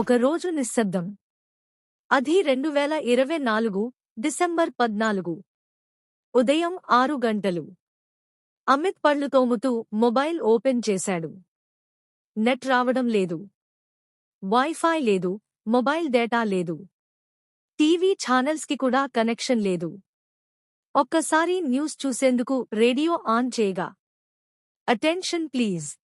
ఒక రోజు నిశ్శబ్దం. అది రెండు వేల ఇరవై నాలుగు డిసెంబర్ పద్నాలుగు. ఉదయం ఆరు గంటలు. అమిత్ పళ్ళు తోముతూ మొబైల్ ఓపెన్ చేశాడు. నెట్ రావడం లేదు. వైఫై లేదు మొబైల్ డేటా లేదు. టీవీ ఛానల్స్కి కూడా కనెక్షన్ లేదు. ఒక్కసారి న్యూస్ చూసేందుకు రేడియో ఆన్ చేయగా అటెన్షన్ ప్లీజ్.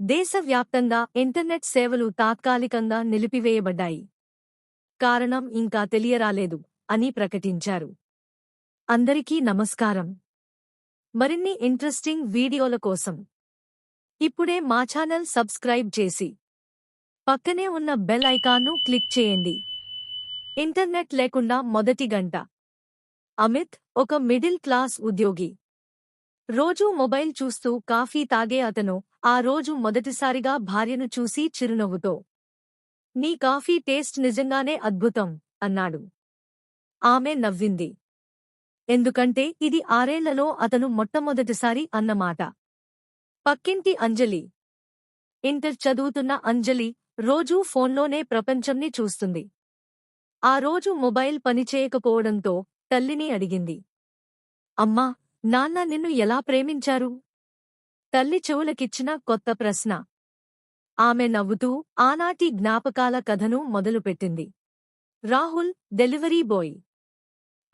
దేశవ్యాప్తంగా ఇంటర్నెట్ సేవలు తాత్కాలికంగా నిలిపివేయబడ్డాయి. కారణం ఇంకా తెలియరాలేదు అని ప్రకటించారు. అందరికీ నమస్కారం. మరిన్ని ఇంట్రెస్టింగ్ వీడియోల కోసం ఇప్పుడే మా ఛానల్ సబ్స్క్రైబ్ చేసి పక్కనే ఉన్న బెల్ ఐకాన్ను క్లిక్ చేయండి. ఇంటర్నెట్ లేకుండా మొదటి గంట. అమిత్ ఒక మిడిల్ క్లాస్ ఉద్యోగి. రోజూ మొబైల్ చూస్తూ కాఫీ తాగే అతను ఆ రోజు మొదటిసారిగా భార్యను చూసి చిరునవ్వుతో నీ కాఫీ టేస్ట్ నిజంగానే అద్భుతం అన్నాడు. ఆమె నవ్వింది. ఎందుకంటే ఇది ఆరేళ్ళలో అతను మొట్టమొదటిసారి అన్నమాట. పక్కింటి అంజలి ఇంటర్ చదువుతున్న అంజలి రోజూ ఫోన్లోనే ప్రపంచంని చూస్తుంది. ఆ రోజు మొబైల్ పనిచేయకపోవడంతో తల్లిని అడిగింది. అమ్మా నాన్న నిన్ను ఎలా ప్రేమించారు? తల్లి చెవులకిచ్చిన కొత్త ప్రశ్న. ఆమె నవ్వుతూ ఆనాటి జ్ఞాపకాల కథను మొదలుపెట్టింది. Rahul delivery boy.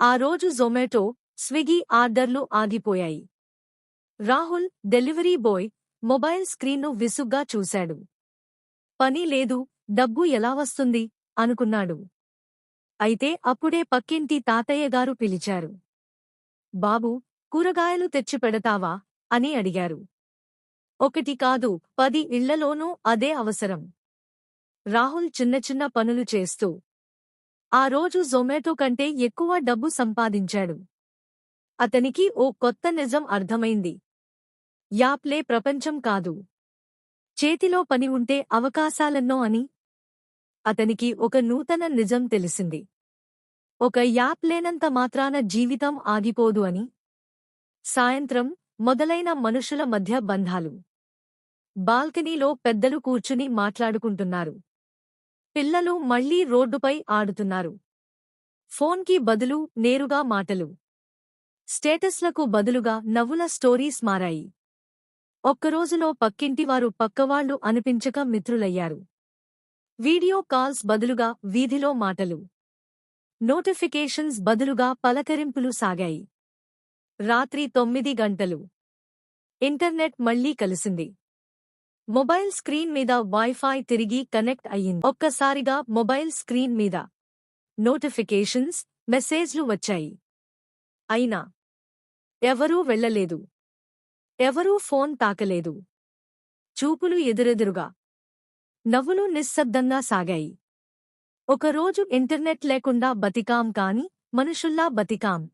ఆ రోజు జొమాటో స్విగ్గీ ఆర్డర్లు ఆగిపోయాయి. రాహుల్ డెలివరీ బాయ్ మొబైల్ స్క్రీన్ను విసుగ్గా చూశాడు. పని లేదు డబ్బు ఎలా వస్తుంది? అనుకున్నాడు. అయితే అప్పుడే పక్కింటి తాతయ్యగారు పిలిచారు. బాబు కూరగాయలు తెచ్చిపెడతావా అని అడిగారు. ఒకటి కాదు పది ఇళ్ళలోనూ అదే అవసరం. రాహుల్ చిన్న చిన్న పనులు చేస్తూ ఆ రోజు జొమాటో కంటే ఎక్కువ డబ్బు సంపాదించాడు. అతనికి ఓ కొత్త నిజం అర్థమైంది. యాప్లే ప్రపంచం కాదు. చేతిలో పని ఉంటే అవకాశాలెన్నో అని అతనికి ఒక నూతన నిజం తెలిసింది. ఒక యాప్ లేనంత మాత్రాన జీవితం ఆగిపోదు అని సాయంత్రం మొదలైన మనుషుల మధ్య బంధాలు. బాల్కనీలో పెద్దలు కూర్చుని మాట్లాడుకుంటున్నారు. పిల్లలు మళ్ళీ రోడ్డుపై ఆడుతున్నారు. ఫోన్కి బదులు నేరుగా మాటలు. స్టేటస్లకు బదులుగా నవ్వుల స్టోరీస్ మారాయి. ఒక్కరోజులో పక్కింటివారు పక్కవాళ్ళు అనిపించక మిత్రులయ్యారు. వీడియో కాల్స్ బదులుగా వీధిలో మాటలు. నోటిఫికేషన్స్ బదులుగా పలకరింపులు సాగాయి. రాత్రి తొమ్మిది గంటలు. ఇంటర్నెట్ మళ్ళీ కలిసింది. మొబైల్ స్క్రీన్ మీద వైఫై తిరిగి కనెక్ట్ అయ్యింది. ఒక్కసారిగా మొబైల్ స్క్రీన్ మీద నోటిఫికేషన్స్ మెసేజ్లు వచ్చాయి. అయినా ఎవరూ వెళ్ళలేదు ఎవరూ ఫోన్ తాకలేదు. చూపులు ఎదురెదురుగా నవ్వులు నిశ్శబ్దంగా సాగాయి. ఒకరోజు ఇంటర్నెట్ లేకుండా బతికాం కాని మనుషుల్లా బతికాం.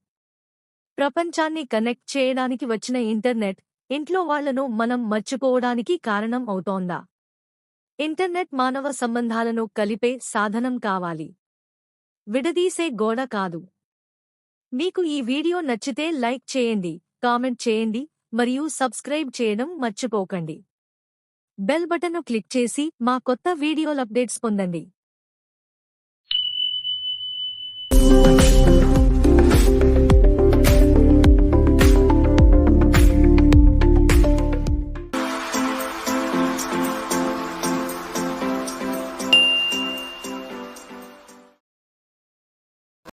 ప్రపంచాన్ని కనెక్ట్ చేయడానికి వచ్చిన ఇంటర్నెట్ ఇంట్లో వాళ్ళను మనం మర్చిపోవడానికి కారణం అవుతోందా? ఇంటర్నెట్ మానవ సంబంధాలను కలిపే సాధనం కావాలి. విడదీసే గోడ కాదు. మీకు ఈ వీడియో నచ్చితే లైక్ చేయండి కామెంట్ చేయండి మరియు సబ్స్క్రైబ్ చేయడం మర్చిపోకండి. బెల్ బటన్ను క్లిక్ చేసి మా కొత్త వీడియోల అప్డేట్స్ పొందండి.